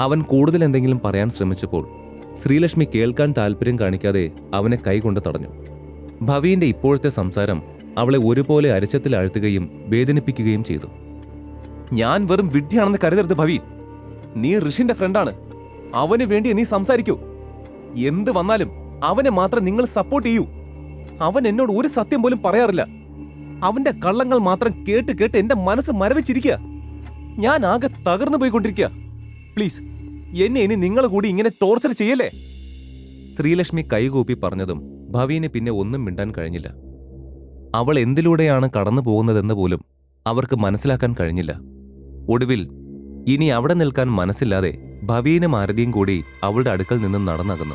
അവൻ കൂടുതൽ എന്തെങ്കിലും പറയാൻ ശ്രമിച്ചപ്പോൾ ശ്രീലക്ഷ്മി കേൾക്കാൻ താല്പര്യം കാണിക്കാതെ അവനെ കൈകൊണ്ട് തടഞ്ഞു. ഭവീന്റെ ഇപ്പോഴത്തെ സംസാരം അവളെ ഒരുപോലെ അരിശത്തിൽ അഴുത്തുകയും വേദനിപ്പിക്കുകയും ചെയ്തു. ഞാൻ വെറും വിഡ്ഢിയാണെന്ന് കരുതരുത് ഭവി നീ ഋഷിന്റെ ഫ്രണ്ടാണ്. അവന് വേണ്ടി നീ സംസാരിക്കൂ. എന്ത് വന്നാലും അവനെ മാത്രം നിങ്ങൾ സപ്പോർട്ട് ചെയ്യൂ. അവൻ എന്നോട് ഒരു സത്യം പോലും പറയാറില്ല. അവന്റെ കള്ളങ്ങൾ മാത്രം കേട്ട് കേട്ട് എന്റെ മനസ്സ് മരവിച്ചിരിക്കുക. ഞാൻ ആകെ തകർന്നു പോയിക്കൊണ്ടിരിക്കുക പ്ലീസ് എന്നെ ഇനി നിങ്ങൾ കൂടി ഇങ്ങനെ ടോർച്ചർ ചെയ്യല്ലേ? ശ്രീലക്ഷ്മി കൈകൂപ്പി പറഞ്ഞതും ഭവീന് പിന്നെ ഒന്നും മിണ്ടാൻ കഴിഞ്ഞില്ല. അവൾ എന്തിലൂടെയാണ് കടന്നു പോകുന്നതെന്ന് പോലും അവർക്ക് മനസ്സിലാക്കാൻ കഴിഞ്ഞില്ല. ഒടുവിൽ ഇനി അവിടെ നിൽക്കാൻ മനസ്സില്ലാതെ ഭവീനും ആരതിയും കൂടി അവളുടെ അടുക്കൽ നിന്നും നടന്നകന്നു.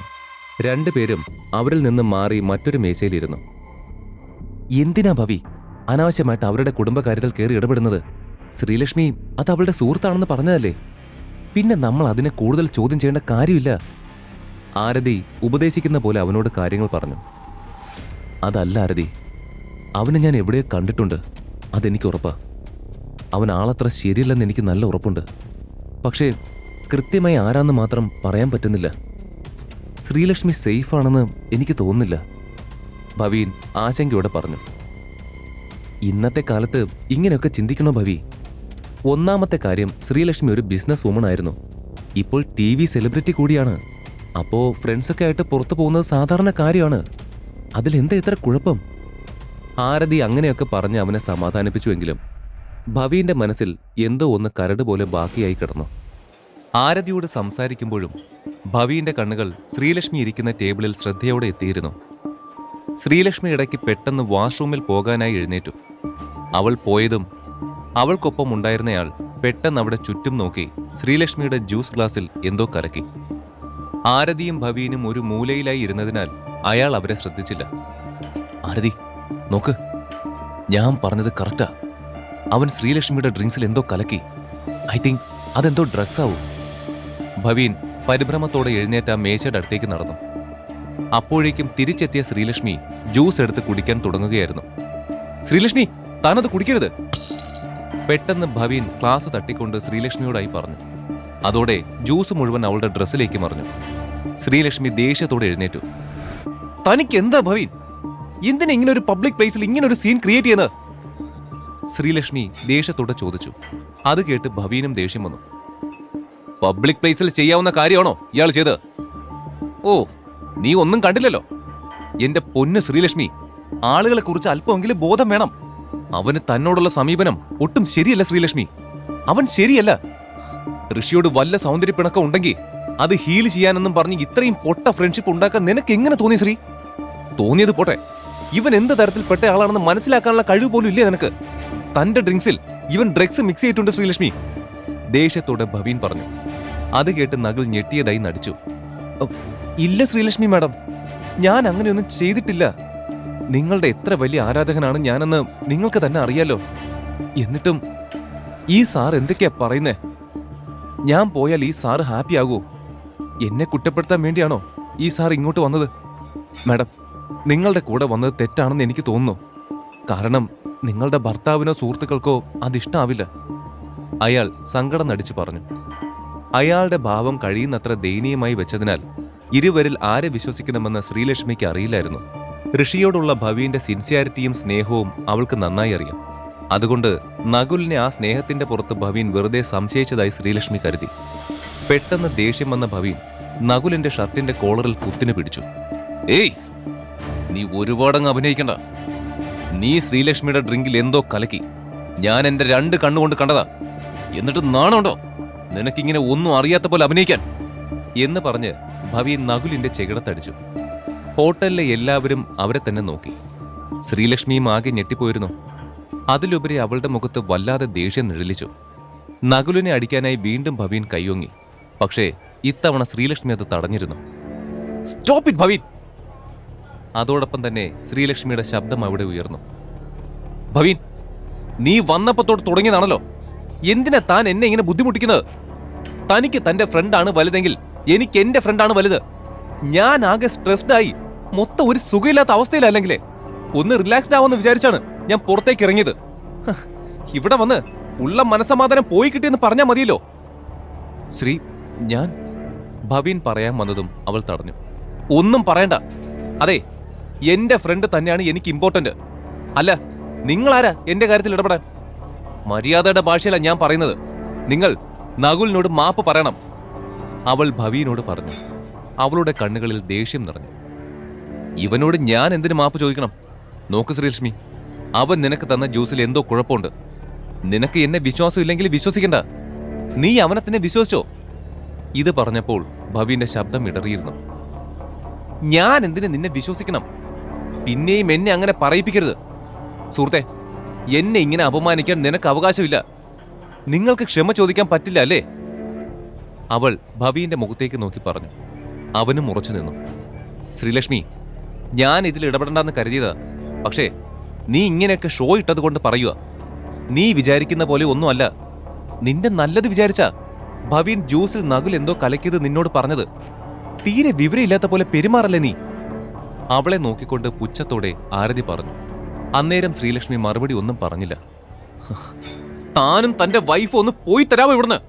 രണ്ടുപേരും അവരിൽ നിന്നും മാറി മറ്റൊരു മേശയിലിരുന്നു. എന്തിനാ ഭവി? അനാവശ്യമായിട്ട് അവരുടെ കുടുംബകാര്യത്തിൽ കയറി ഇടപെടുന്നത്? ശ്രീലക്ഷ്മി അത് അവളുടെ സുഹൃത്താണെന്ന് പറഞ്ഞതല്ലേ? പിന്നെ നമ്മൾ അതിനെ കൂടുതൽ ചോദ്യം ചെയ്യേണ്ട കാര്യമില്ല. ആരതി ഉപദേശിക്കുന്ന പോലെ അവനോട് കാര്യങ്ങൾ പറഞ്ഞു. അതല്ല ആരതി അവനെ ഞാൻ എവിടെയോ കണ്ടിട്ടുണ്ട്. അതെനിക്ക് ഉറപ്പാ. അവൻ ആളത്ര ശരിയല്ലെന്ന് എനിക്ക് നല്ല ഉറപ്പുണ്ട്. പക്ഷേ കൃത്യമായി ആരാന്ന് മാത്രം പറയാൻ പറ്റുന്നില്ല. ശ്രീലക്ഷ്മി സേഫാണെന്ന് എനിക്ക് തോന്നുന്നില്ല. ഭവീൻ ആശങ്കയോടെ പറഞ്ഞു. ഇന്നത്തെ കാലത്ത് ഇങ്ങനെയൊക്കെ ചിന്തിക്കണോ ഭവി? ഒന്നാമത്തെ കാര്യം ശ്രീലക്ഷ്മി ഒരു ബിസിനസ് വുമൺ ആയിരുന്നു. ഇപ്പോൾ ടി വി സെലിബ്രിറ്റി കൂടിയാണ്. അപ്പോൾ ഫ്രണ്ട്സൊക്കെ ആയിട്ട് പുറത്തു പോകുന്നത് സാധാരണ കാര്യമാണ്. അതിൽ എന്താ ഇത്ര കുഴപ്പം? ആരതി അങ്ങനെയൊക്കെ പറഞ്ഞ് അവനെ സമാധാനിപ്പിച്ചുവെങ്കിലും ഭവീന്റെ മനസ്സിൽ എന്തോ ഒന്ന് കരട് പോലെ ബാക്കിയായി കിടന്നു. ആരതിയോട് സംസാരിക്കുമ്പോഴും ഭവീന്റെ കണ്ണുകൾ ശ്രീലക്ഷ്മി ഇരിക്കുന്ന ടേബിളിൽ ശ്രദ്ധയോടെ എത്തിയിരുന്നു. ശ്രീലക്ഷ്മി ഇടയ്ക്ക് പെട്ടെന്ന് വാഷ്റൂമിൽ പോകാനായി എഴുന്നേറ്റു. അവൾ പോയതും അവൾക്കൊപ്പം ഉണ്ടായിരുന്നയാൾ പെട്ടെന്ന് അവിടെ ചുറ്റും നോക്കി ശ്രീലക്ഷ്മിയുടെ ജ്യൂസ് ഗ്ലാസ്സിൽ എന്തോ കലക്കി. ആരതിയും ഭവീനും ഒരു മൂലയിലായി ഇരുന്നതിനാൽ അയാൾ അവരെ ശ്രദ്ധിച്ചില്ല. ആരതി നോക്ക്. ഞാൻ പറഞ്ഞത് കറക്റ്റാ. അവൻ ശ്രീലക്ഷ്മിയുടെ ഡ്രിങ്ക്സിൽ എന്തോ കലക്കി. ഐ തിങ്ക് അതെന്തോ ഡ്രഗ്സ് ആവും. ഭവീൻ പരിഭ്രമത്തോടെ എഴുന്നേറ്റ മേശയുടെ അടുത്തേക്ക് നടന്നു. അപ്പോഴേക്കും തിരിച്ചെത്തിയ ശ്രീലക്ഷ്മി ജ്യൂസ് എടുത്ത് കുടിക്കാൻ തുടങ്ങുകയായിരുന്നു. ശ്രീലക്ഷ്മി താനത് കുടിക്കരുത്. പെട്ടെന്ന് ഭവീൻ ക്ലാസ് തട്ടിക്കൊണ്ട് ശ്രീലക്ഷ്മിയോടായി പറഞ്ഞു. അതോടെ ജ്യൂസ് മുഴുവൻ അവളുടെ ഡ്രസ്സിലേക്ക് മറിഞ്ഞു. ശ്രീലക്ഷ്മി ദേഷ്യത്തോടെ എഴുന്നേറ്റു. തനിക്ക് എന്താ ഭവീൻ? എന്തിനാ ഇങ്ങനെ ഒരു പബ്ലിക് പ്ലേസിൽ ഇങ്ങനെ ഒരു സീൻ ക്രിയേറ്റ് ചെയ്യുന്നത്? ശ്രീലക്ഷ്മി ദേഷ്യത്തോടെ ചോദിച്ചു. അത് കേട്ട് ഭവീനും ദേഷ്യം വന്നു. പബ്ലിക് പ്ലേസിൽ ചെയ്യാവുന്ന കാര്യമാണോ ഇയാൾ ചെയ്ത്? ഓ നീ ഒന്നും കണ്ടില്ലല്ലോ. എന്റെ പൊന്ന് ശ്രീലക്ഷ്മി ആളുകളെ കുറിച്ച് അല്പമെങ്കിലും ബോധം വേണം. അവന് തന്നോടുള്ള സമീപനം ഒട്ടും ശരിയല്ല ശ്രീലക്ഷ്മി. അവൻ ശരിയല്ല. ഋഷിയോട് വല്ല സൗന്ദര്യപ്പിണക്കം ഉണ്ടെങ്കിൽ അത് ഹീൽ ചെയ്യാനെന്നും പറഞ്ഞ് ഇത്രയും പൊട്ട ഫ്രണ്ട്ഷിപ്പ് ഉണ്ടാക്കാൻ നിനക്ക് എങ്ങനെ തോന്നി ശ്രീ? തോന്നിയത് പോട്ടെ. ഇവൻ എന്ത് തരത്തിൽ പെട്ട ആളാണെന്ന് മനസ്സിലാക്കാനുള്ള കഴിവ് പോലും ഇല്ലേ നിനക്ക്? തന്റെ ഡ്രിങ്ക്സിൽ ഇവൻ ഡ്രഗ്സ് മിക്സ് ചെയ്തിട്ടുണ്ട് ശ്രീലക്ഷ്മി. ദേഷ്യത്തോടെ ഭവീൻ പറഞ്ഞു. അത് കേട്ട് നഗൽ ഞെട്ടിയതായി നടിച്ചു. "ഉം, ഇല്ല ശ്രീലക്ഷ്മി മാഡം. ഞാൻ അങ്ങനെയൊന്നും ചെയ്തിട്ടില്ല. നിങ്ങളുടെ എത്ര വലിയ ആരാധകനാണ് ഞാനെന്ന് നിങ്ങൾക്ക് തന്നെ അറിയാലോ. എന്നിട്ടും ഈ സാർ എന്തൊക്കെയാ പറയുന്നേ? ഞാൻ പോയാൽ ഈ സാറ് ഹാപ്പി ആകുമോ എന്നെ കുറ്റപ്പെടുത്താൻ വേണ്ടിയാണോ ഈ സാർ ഇങ്ങോട്ട് വന്നത്? മാഡം നിങ്ങളുടെ കൂടെ വന്നത് തെറ്റാണെന്ന് എനിക്ക് തോന്നുന്നു. കാരണം നിങ്ങളുടെ ഭർത്താവിനോ സുഹൃത്തുക്കൾക്കോ അതിഷ്ടാവില്ല അയാൾ സങ്കടം നടിച്ചു പറഞ്ഞു. അയാളുടെ ഭാവം കഴിയുന്നത്ര ദയനീയമായി വെച്ചതിനാൽ ഇരുവരിൽ ആരെ വിശ്വസിക്കണമെന്ന് ശ്രീലക്ഷ്മിക്ക് അറിയില്ലായിരുന്നു. ഋഷിയോടുള്ള ഭവീന്റെ സിൻസിയാരിറ്റിയും സ്നേഹവും അവൾക്ക് നന്നായി അറിയാം. അതുകൊണ്ട് നകുലിനെ ആ സ്നേഹത്തിന്റെ പുറത്ത് ഭവീൻ വെറുതെ സംശയിച്ചതായി ശ്രീലക്ഷ്മി കരുതി. പെട്ടെന്ന് ദേഷ്യം വന്ന ഭവീൻ നകുലിന്റെ ഷർട്ടിന്റെ കോളറിൽ കുത്തിനു പിടിച്ചു. ഏയ് നീ ഒരുപാടങ്ങ് അഭിനയിക്കണ്ട. നീ ശ്രീലക്ഷ്മിയുടെ ഡ്രിങ്കിൽ എന്തോ കലക്കി. ഞാൻ എന്റെ രണ്ട് കണ്ണുകൊണ്ട് കണ്ടതാ. എന്നിട്ട് നാണമുണ്ടോ? നിനക്കിങ്ങനെ ഒന്നും അറിയാത്ത പോലെ അഭിനയിക്കാൻ? എന്ന് പറഞ്ഞ് ഭവീൻ നകുലിന്റെ ചെകിടത്തടിച്ചു. ഹോട്ടലിലെ എല്ലാവരും അവരെ തന്നെ നോക്കി. ശ്രീലക്ഷ്മിയും ആകെ ഞെട്ടിപ്പോയിരുന്നു. അതിലുപരി അവളുടെ മുഖത്ത് വല്ലാതെ ദേഷ്യം നിഴലിച്ചു. നകുലിനെ അടിക്കാനായി വീണ്ടും ഭവീൻ കൈയൊങ്ങി. പക്ഷേ ഇത്തവണ ശ്രീലക്ഷ്മി അത് തടഞ്ഞിരുന്നു. Stop it Bhavin! അതോടൊപ്പം തന്നെ ശ്രീലക്ഷ്മിയുടെ ശബ്ദം അവിടെ ഉയർന്നു. ഭവീൻ നീ വന്നപ്പത്തോട് തുടങ്ങിയതാണല്ലോ. എന്തിനാ താൻ എന്നെ ഇങ്ങനെ ബുദ്ധിമുട്ടിക്കുന്നത്? തനിക്ക് തന്റെ ഫ്രണ്ടാണ് വലുതെങ്കിൽ എനിക്ക് എന്റെ ഫ്രണ്ടാണ് വലുത്. ഞാൻ ആകെ സ്ട്രെസ്ഡ് ആയി. മൊത്തം ഒരു സുഖമില്ലാത്ത അവസ്ഥയിലല്ലെങ്കിലേ ഒന്ന് റിലാക്സ്ഡ് ആവുമെന്ന് വിചാരിച്ചാണ് ഞാൻ പുറത്തേക്ക് ഇറങ്ങിയത്. ഇവിടെ വന്ന് ഉള്ള മനസമാധാനം പോയി കിട്ടിയെന്ന് പറഞ്ഞാൽ മതിയല്ലോ. ശ്രീ ഞാൻ ഭവീൻ പറയാൻ വന്നതും അവൾ തടഞ്ഞു. ഒന്നും പറയണ്ട. അതെ എന്റെ ഫ്രണ്ട് തന്നെയാണ് എനിക്ക് ഇമ്പോർട്ടന്റ് അല്ല നിങ്ങളാരാ എന്റെ കാര്യത്തിൽ ഇടപെടാൻ? മര്യാദയുടെ ഭാഷയല്ല ഞാൻ പറയുന്നത്. നിങ്ങൾ നകുലിനോട് മാപ്പ് പറയണം. അവൾ ഭവീനോട് പറഞ്ഞു. അവളുടെ കണ്ണുകളിൽ ദേഷ്യം നിറഞ്ഞു. ഇവനോട് ഞാൻ എന്തിനു മാപ്പ് ചോദിക്കണം? നോക്ക് ശ്രീലക്ഷ്മി അവൻ നിനക്ക് തന്ന ജ്യൂസിൽ എന്തോ കുഴപ്പമുണ്ട്. നിനക്ക് എന്നെ വിശ്വാസം ഇല്ലെങ്കിൽ വിശ്വസിക്കണ്ട. നീ അവനെ തന്നെ വിശ്വസിച്ചോ? ഇത് പറഞ്ഞപ്പോൾ ഭവിന്റെ ശബ്ദം ഇടറിയിരുന്നു. ഞാൻ എന്തിനു നിന്നെ വിശ്വസിക്കണം? പിന്നെയും എന്നെ അങ്ങനെ പറയിപ്പിക്കരുത്. സുഹൃത്തെ എന്നെ ഇങ്ങനെ അപമാനിക്കാൻ നിനക്ക് അവകാശമില്ല. നിങ്ങൾക്ക് ക്ഷമ ചോദിക്കാൻ പറ്റില്ല അല്ലേ? അവൾ ഭവീന്റെ മുഖത്തേക്ക് നോക്കി പറഞ്ഞു. അവനും ഉറച്ചു നിന്നു. ശ്രീലക്ഷ്മി ഞാൻ ഇതിൽ ഇടപെടണ്ടെന്ന് കരുതിയതാ. പക്ഷേ നീ ഇങ്ങനെയൊക്കെ ഷോ ഇട്ടത് കൊണ്ട് പറയുക നീ വിചാരിക്കുന്ന പോലെ ഒന്നുമല്ല. നിന്റെ നല്ലത് വിചാരിച്ചാ ഭവീൻ ജ്യൂസിൽ നകുൽ എന്തോ കലക്കിയത് നിന്നോട് പറഞ്ഞത്. തീരെ വിവരമില്ലാത്ത പോലെ പെരുമാറല്ലേ നീ? അവളെ നോക്കിക്കൊണ്ട് പുച്ഛത്തോടെ ആരതി പറഞ്ഞു. അന്നേരം ശ്രീലക്ഷ്മി മറുപടി ഒന്നും പറഞ്ഞില്ല. താനും തന്റെ വൈഫ് ഒന്ന് പോയി തരാമോ ഇവിടുന്ന്?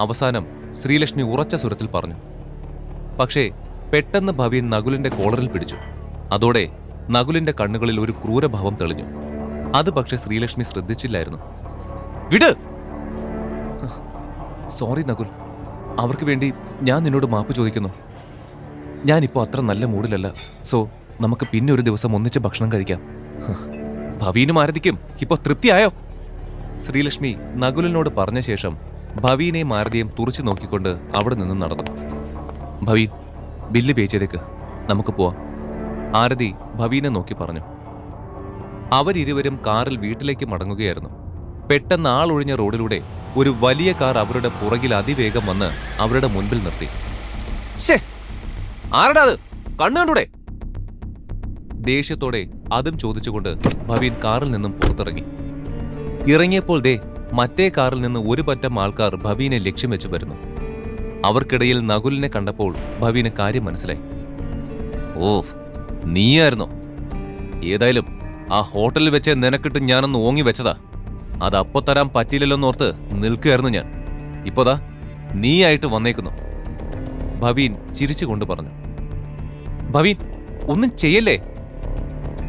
അവസാനം ശ്രീലക്ഷ്മി ഉറച്ച സ്വരത്തിൽ പറഞ്ഞു. പക്ഷേ പെട്ടെന്ന് ഭവ്യൻ നകുലിന്റെ കോളറിൽ പിടിച്ചു. അതോടെ നകുലിന്റെ കണ്ണുകളിൽ ഒരു ക്രൂരഭാവം തെളിഞ്ഞു. അത് പക്ഷെ ശ്രീലക്ഷ്മി ശ്രദ്ധിച്ചില്ലായിരുന്നു. വിട്! സോറി നകുൽ. അവർക്ക് വേണ്ടി ഞാൻ നിന്നോട് മാപ്പ് ചോദിക്കുന്നു. ഞാനിപ്പോ അത്ര നല്ല മൂഡിലല്ല. സോ നമുക്ക് പിന്നെ ഒരു ദിവസം ഒന്നിച്ച് ഭക്ഷണം കഴിക്കാം. ഭവീനും ആരതിക്കും ഇപ്പൊ തൃപ്തിയായോ? ശ്രീലക്ഷ്മി നകുലിനോട് പറഞ്ഞ ശേഷം ഭവീനെയും ആരതിയും തുറച്ചു നോക്കിക്കൊണ്ട് അവിടെ നിന്നും നടന്നു. ഭവീൻ ബില്ല് പേ ചെയ്തേക്ക്. നമുക്ക് പോവാം. ആരതി ഭവീനെ നോക്കി പറഞ്ഞു. അവരിരുവരും കാറിൽ വീട്ടിലേക്ക് മടങ്ങുകയായിരുന്നു. പെട്ടെന്ന് ആളൊഴിഞ്ഞ റോഡിലൂടെ ഒരു വലിയ കാർ അവരുടെ പുറകിൽ അതിവേഗം വന്ന് അവരുടെ മുൻപിൽ നിർത്തി. ആരടാ അത്? ദേഷ്യത്തോടെ അതും ചോദിച്ചുകൊണ്ട് ഭവീൻ കാറിൽ നിന്നും പുറത്തിറങ്ങി. ഇറങ്ങിയപ്പോൾ ദേ മറ്റേ കാറിൽ നിന്ന് ഒരു പറ്റം ആൾക്കാർ ഭവീനെ ലക്ഷ്യം വെച്ച് വരുന്നു. അവർക്കിടയിൽ നകുലിനെ കണ്ടപ്പോൾ ഭവിന് കാര്യം മനസ്സിലായി. ഓ നീയായിരുന്നോ? ഏതായാലും ആ ഹോട്ടലിൽ വെച്ച് നിനക്കിട്ട് ഞാനൊന്ന് ഓങ്ങി വെച്ചതാ. അത് അപ്പൊ തരാൻ പറ്റിയില്ലല്ലോന്നോർത്ത് നിൽക്കുകയായിരുന്നു ഞാൻ. ഇപ്പോതാ നീയായിട്ട് വന്നേക്കുന്നു. ഭവീൻ ചിരിച്ചുകൊണ്ട് പറഞ്ഞു. ഭവീൻ ഒന്നും ചെയ്യല്ലേ?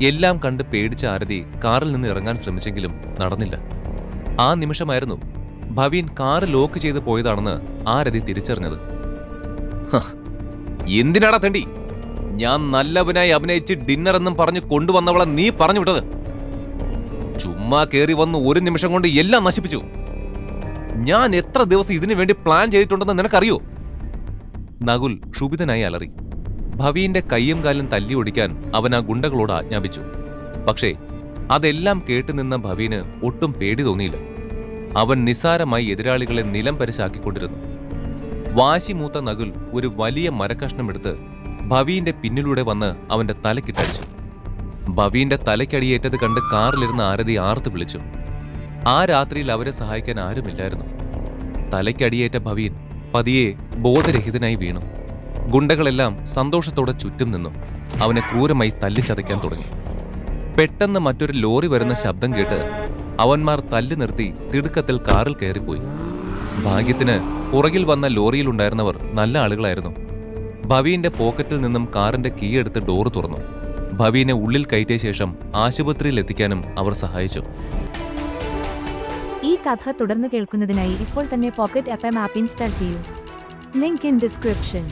എല്ലാം കണ്ട് പേടിച്ച ആരതി കാറിൽ നിന്ന് ഇറങ്ങാൻ ശ്രമിച്ചെങ്കിലും നടന്നില്ല. ആ നിമിഷമായിരുന്നു ഭവീൻ കാറ് ലോക്ക് ചെയ്ത് പോയതാണെന്ന് ആരതി തിരിച്ചറിഞ്ഞത്. എന്തിനാടാ തണ്ടി? ഞാൻ നല്ലവനായി അഭിനയിച്ച് ഡിന്നർ എന്നും പറഞ്ഞ് കൊണ്ടുവന്നവളെ നീ പറഞ്ഞു വിട്ടത്. ചുമ്മാ കേറി വന്ന് ഒരു നിമിഷം കൊണ്ട് എല്ലാം നശിപ്പിച്ചു. ഞാൻ എത്ര ദിവസം ഇതിനു വേണ്ടി പ്ലാൻ ചെയ്തിട്ടുണ്ടെന്ന് നിനക്കറിയോ? നകുൽ ക്ഷുഭിതനായി അലറി. ഭവീന്റെ കയ്യും കാലും തല്ലി ഓടിക്കാൻ അവൻ ആ ഗുണ്ടകളോട് ആജ്ഞാപിച്ചു. പക്ഷേ അതെല്ലാം കേട്ടുനിന്ന ഭവീന് ഒട്ടും പേടി തോന്നിയില്ല. അവൻ നിസ്സാരമായി എതിരാളികളെ നിലം പരിശാക്കിക്കൊണ്ടിരുന്നു. വാശി മൂത്ത നകുൽ ഒരു വലിയ മരക്കഷ്ണമെടുത്ത് ഭവീന്റെ പിന്നിലൂടെ വന്ന് അവന്റെ തലക്കിട്ടടിച്ചു ഭവീന്റെ തലയ്ക്കടിയേറ്റത് കണ്ട് കാറിലിരുന്ന ആരതി ആർത്ത് വിളിച്ചു. ആ രാത്രിയിൽ അവരെ സഹായിക്കാൻ ആരുമില്ലായിരുന്നു. തലയ്ക്കടിയേറ്റ ഭവീൻ പതിയെ ബോധരഹിതനായി വീണു. ഗുണ്ടകളെല്ലാം സന്തോഷത്തോടെ ചുറ്റും നിന്നു. അവനെ ക്രൂരമായി തല്ലിച്ചതയ്ക്കാൻ തുടങ്ങി. പെട്ടെന്ന് മറ്റൊരു ലോറി വരുന്ന ശബ്ദം കേട്ട് അവന്മാർ തല്ലി നിർത്തി തിടുക്കത്തിൽ കാറിൽ കയറിപ്പോയി. ഭാഗ്യത്തിന് പുറകിൽ വന്ന ലോറിയിലുണ്ടായിരുന്നവർ നല്ല ആളുകളായിരുന്നു. ഭവീന്റെ പോക്കറ്റിൽ നിന്നും കാറിന്റെ കീ എടുത്ത് ഡോർ തുറന്നു. ഭവീനെ ഉള്ളിൽ കയറ്റിയ ശേഷം ആശുപത്രിയിൽ എത്തിക്കാനും അവർ സഹായിച്ചു. ഈ കഥ തുടർന്ന് കേൾക്കുന്നതിനായി ഇപ്പോൾ തന്നെ pocket F M app install ചെയ്യൂ. Link in description.